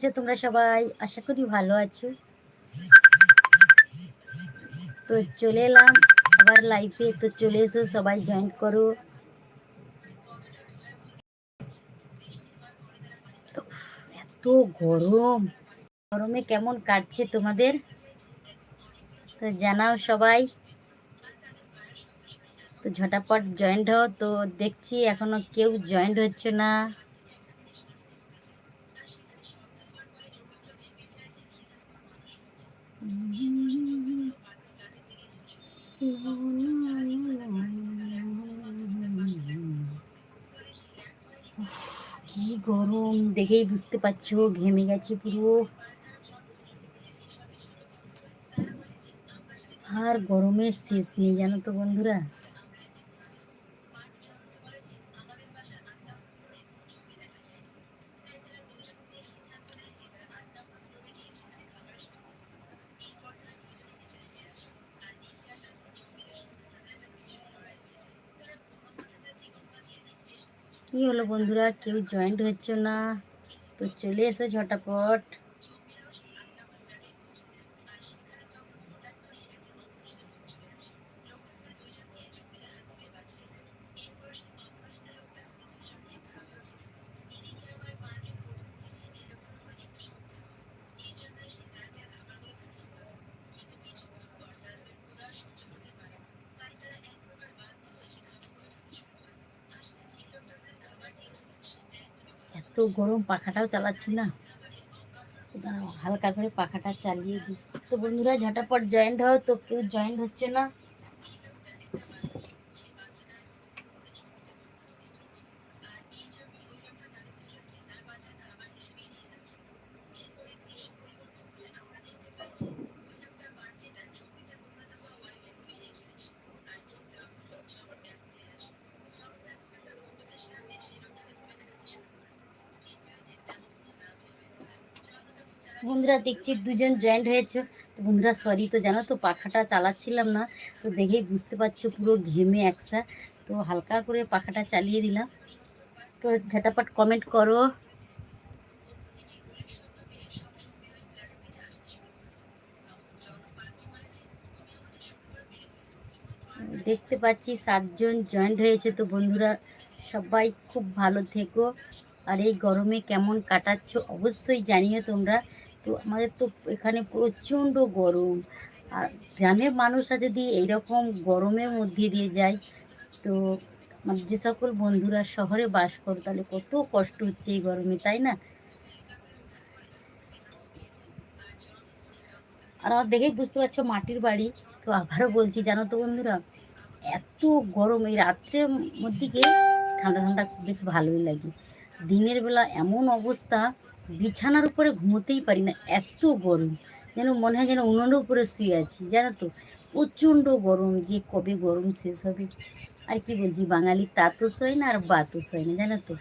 যে তোমরা সবাই আশা করি ভালো আছো। তো চলে এলাম আবার লাইফে তো চলে এসো, সবাই জয়েন করো। এত গরম। গরমে কেমন কাটছে তোমাদের? তো জানাও সবাই। তো ঝটাপট জয়েন্ট হও। তো দেখছি এখনও কেউ জয়েন্ট হচ্ছে না। কি গরম, দেখেই বুঝতে পারছ, ঘেমে গেছি পুরো। আর গরমের শেষ নেই, জানো তো বন্ধুরা। কি হলো বন্ধুরা? কেউ জয়েন্ট হচ্ছে না? তো চলে এসো ঝটাপট। গরম পাখাটাও চালাচ্ছি না। হালকা করে পাখাটা চালিয়ে দিই। তো বন্ধুরা, ঝটাপট জয়েন্ট হও, তো কেউ জয়েন্ট হচ্ছে না। বন্ধুরা দেখছি দুজন জয়েন্ট হয়েছে। তো বন্ধুরা সরি তো জানো, তো পাখাটা চালাচ্ছিলাম না। তো দেখেই বুঝতে পারছ পুরো ঘেমে একসা। তো হালকা করে পাখাটা চালিয়ে দিলাম। তো ঝটাপট কমেন্ট করো। দেখতে পাচ্ছি সাতজন জয়েন্ট হয়েছে। তো বন্ধুরা, সবাই খুব ভালো থেকো। আর এই গরমে কেমন কাটাচ্ছ অবশ্যই জানিও তোমরা। তো আমাদের তো এখানে প্রচণ্ড গরম। আর গ্রামের মানুষরা যদি এইরকম গরমের মধ্যে দিয়ে যায়, তো যে সকল বন্ধুরা শহরে বাস করো, তাহলে কত কষ্ট হচ্ছে এই গরমে, তাই না? আর আমার দেখেই বুঝতে পারছ মাটির বাড়ি। তো আবারও বলছি, জানো তো বন্ধুরা, এত গরম, এই রাত্রের মধ্যে গিয়ে ঠান্ডা ঠান্ডা বেশ ভালোই লাগে। দিনের বেলা এমন অবস্থা বিছানার উপরে ঘুমোতেই পারি না, এত গরম। যেন মনে হয় যেন উনুনের উপরে শুয়ে আছি, জানো তো? প্রচণ্ড গরম, যে কবে গরম শেষ হবে? আর কি বলছি, বাঙালি তা তো শোয় না, আর বাতও শোয় না, জানো তো?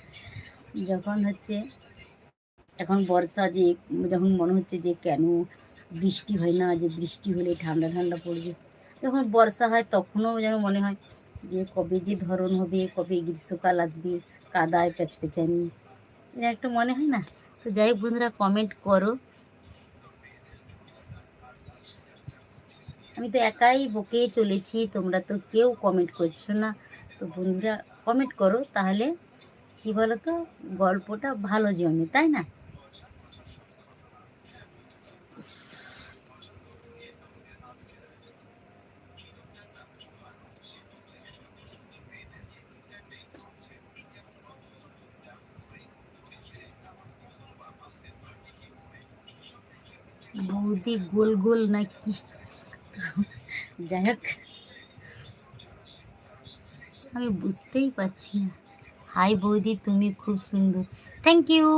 যখন হচ্ছে, এখন বর্ষা যে, যখন মনে হচ্ছে যে কেন বৃষ্টি হয় না, যে বৃষ্টি হলে ঠান্ডা ঠান্ডা পড়বে, যখন বর্ষা হয় তখনও যেন মনে হয় যে কবে যে ধরন হবে, কবে গ্রীষ্মকাল আসবে, কাদায় প্যাচপেচানি একটা মনে হয় না তো যাই হোক বন্ধুরা কমেন্ট করো। আমি তো একাই বকেই চলেছি, তোমরা তো কেউ কমেন্ট করছ না। তো বন্ধুরা কমেন্ট করো, তাহলে কি বলো তো গল্পটা ভালো জমে, তাই না? বৌদি গোল গোল নাকি? যাই হোক আমি বুঝতেই পারছি না। হাই বৌদি, তুমি খুব সুন্দর। থ্যাংক ইউ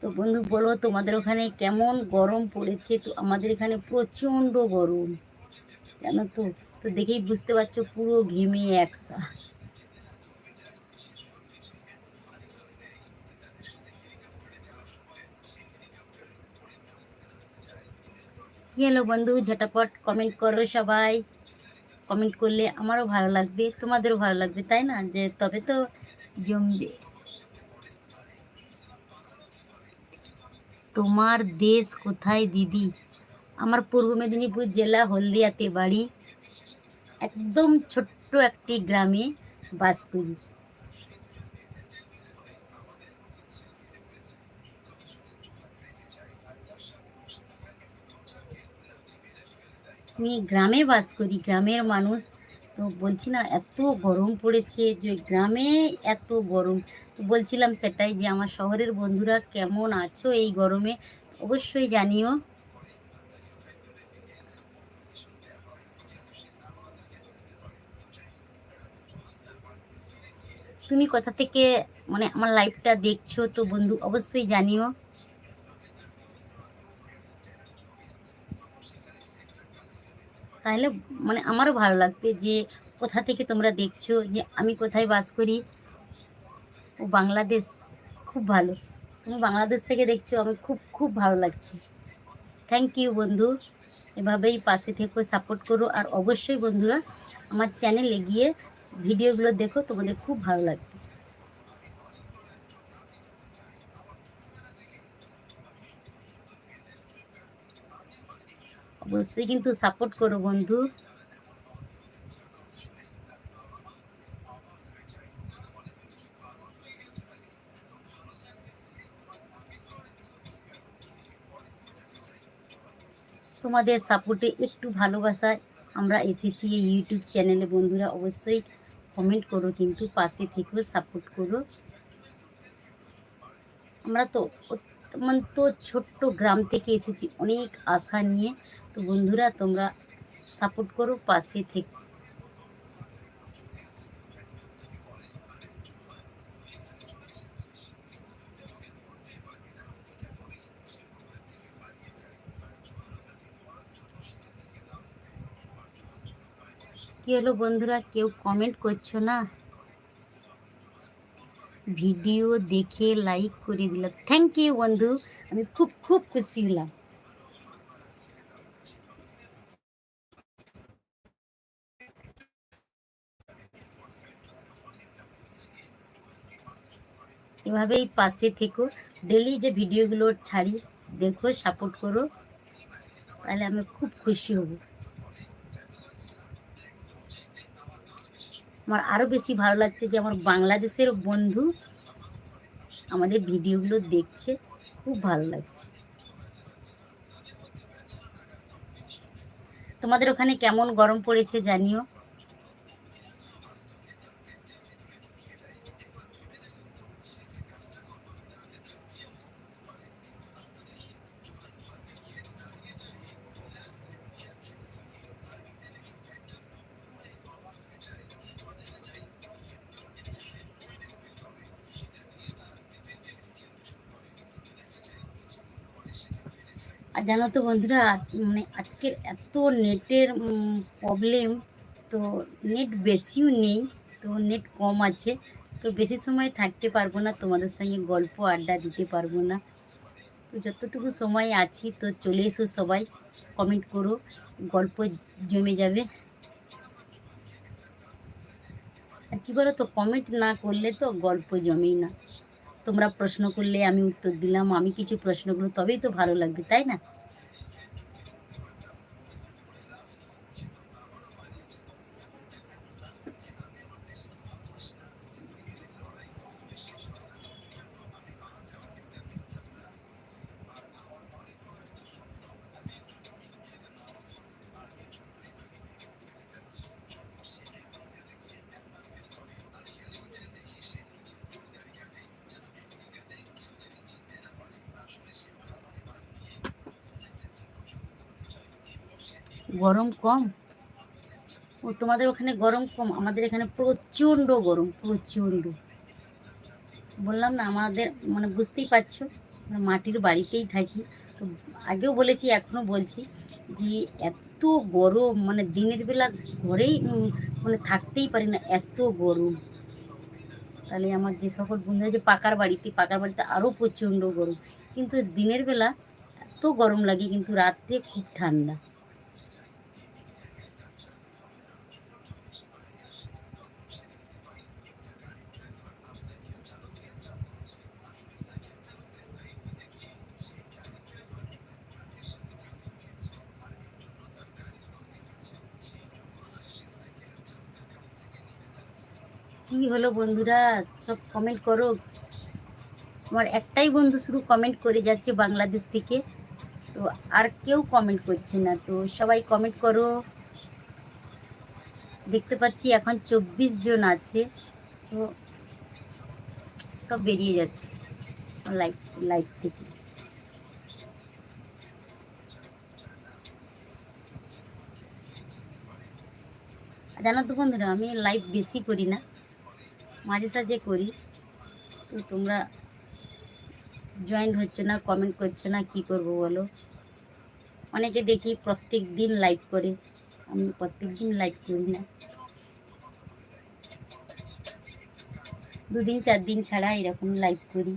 তো বন্ধু, বলো তোমাদের ওখানে কেমন গরম পড়েছে? তো আমাদের এখানে প্রচণ্ড গরম, জানো তো? তো দেখেই বুঝতে পারছ, পুরো ঘেমে একসা। কি হলো বন্ধু, ঝটাপট কমেন্ট করো সবাই। কমেন্ট করলে আমারও ভালো লাগবে, তোমাদেরও ভালো লাগবে, তাই না? যে তবে তো জমবে। তোমার দেশ কোথায় দিদি? আমার পূর্ব মেদিনীপুর জেলা হলদিয়াতে বাড়ি, একদম ছোট্ট একটি গ্রামে বাস করি। আমি গ্রামে বাস করি, গ্রামের মানুষ। তো বলছি না, এত গরম পড়েছে যে গ্রামে এত গরম। তো বলছিলাম সেটাই যে আমার শহরের বন্ধুরা কেমন আছো এই গরমে, অবশ্যই জানিও। তুমি কোথা থেকে মানে আমার লাইফটা দেখছ তো বন্ধু, অবশ্যই জানিও। তাহলে মানে আমারও ভালো লাগবে যে কোথা থেকে তোমরা দেখছ যে আমি কোথায় বাস করি। ও বাংলাদেশ, খুব ভালো। তুমি বাংলাদেশ থেকে দেখছ, আমি খুব খুব ভালো লাগছে। থ্যাংক ইউ বন্ধু। এভাবেই পাশে থেকে সাপোর্ট করো। আর অবশ্যই বন্ধুরা, আমার চ্যানেলে গিয়ে ভিডিওগুলো দেখো, তোমাদের খুব ভালো লাগবে। অবশ্যই কিন্তু সাপোর্ট করো বন্ধু। তোমাদের সাপোর্টে একটু ভালোবাসায় আমরা এসেছি এই ইউটিউব চ্যানেলে বন্ধুরা, অবশ্যই কমেন্ট করো কিন্তু, পাশে থেকেও সাপোর্ট করো। আমরা তো মানে তো ছোট্ট গ্রাম থেকে এসেছি, অনেক আশা নিয়ে। তো বন্ধুরা, তোমরা সাপোর্ট করো, পাশে থেকে কি হলো বন্ধুরা? কেউ কমেন্ট করছ না? ভিডিও দেখে লাইক করে দিলাম। থ্যাংক ইউ বন্ধু। আমি খুব খুব খুশি হলাম। এভাবেই পাশে থেকো। ডেলি যে ভিডিওগুলো ছাড়ি, দেখো সাপোর্ট করো। তাহলে আমি খুব খুশি হব। আমার আরও বেশি ভালো লাগছে যে আমার বাংলাদেশের বন্ধু আমাদের ভিডিওগুলো দেখছে খুব ভালো লাগছে। তোমাদের ওখানে কেমন গরম পড়েছে জানিও। আর জানো তো বন্ধুরা মানে আজকের এত নেটের প্রবলেম তো নেট বেশিও নেই, তো নেট কম আছে, তো বেশি সময় থাকতে পারব না, তোমাদের সঙ্গে গল্প আড্ডা দিতে পারব না। তো যতটুকু সময় আছি, তো চলে এসো সবাই কমেন্ট করো, গল্প জমে যাবে। আর কী বলো তো কমেন্ট না করলে তো গল্প জমেই না। তোমরা প্রশ্ন করলে আমি উত্তর দিলাম, আমি কিছু প্রশ্ন করল তবেই তো ভালো লাগবে, তাই না? গরম কম? ও, তোমাদের ওখানে গরম কম? আমাদের এখানে প্রচণ্ড গরম, প্রচণ্ড। বললাম না, আমাদের মানে বুঝতেই পারছ মাটির বাড়িতেই থাকি। তো আগেও বলেছি, এখনও বলছি যে এত গরম মানে দিনের বেলা ঘরেই মানে থাকতেই পারি না, এত গরম। তাহলে আমার যে সকল বন্ধুরা যে পাকার বাড়িতে পাকার বাড়িতে আরও প্রচণ্ড গরম। কিন্তু দিনের বেলা এত গরম লাগে, কিন্তু রাত্রে খুব ঠান্ডা। কি হলো বন্ধুরা? সব কমেন্ট করো। আমার একটাই বন্ধু শুধু কমেন্ট করে যাচ্ছে বাংলাদেশ থেকে। তো আর কেউ কমেন্ট করছে না। তো সবাই কমেন্ট করো। দেখতে পাচ্ছি এখন চব্বিশ জন আছে। তো সব বেরিয়ে যাচ্ছে লাইভ লাইভ থেকে। জানো তো বন্ধুরা, আমি লাইভ বেশি করি না। মাঝে সাঝে করি। তো তোমরা জয়েন্ট হচ্ছে না কমেন্ট করছ না, কি করব বলো? অনেকে দেখি প্রত্যেক দিন লাইভ করে, আমি প্রত্যেক দিন লাইভ করি না। দুদিন চার দিন ছাড়া এরকম লাইভ করি।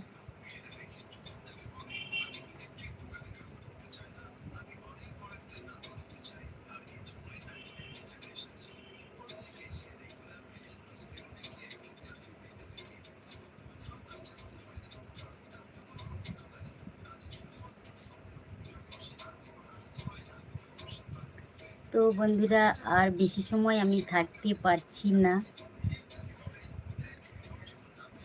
তো বন্ধুরা, আর বেশি সময় আমি থাকতে পারছি না।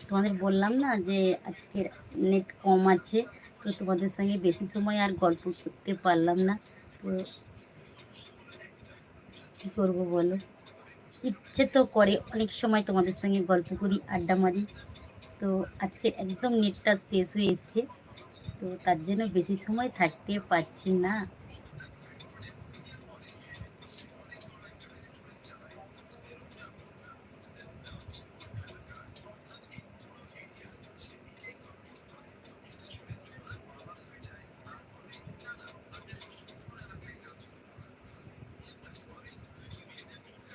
তোমাদের বললাম না যে আজকের নেট কম আছে, তো তোমাদের সঙ্গে বেশি সময় আর গল্প করতে পারলাম না। তো কী করব বলো? ইচ্ছে তো করে অনেক সময় তোমাদের সঙ্গে গল্প করি, আড্ডা মারি। তো আজকে একদম নেটটা শেষ হয়ে এসছে, তো তার জন্য বেশি সময় থাকতে পারছি না।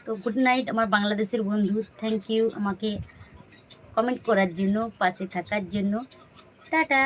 তো গুড নাইট আমার বাংলাদেশের বন্ধু থ্যাংক ইউ আমাকে কমেন্ট করার জন্য, পাশে থাকার জন্য। টাটা!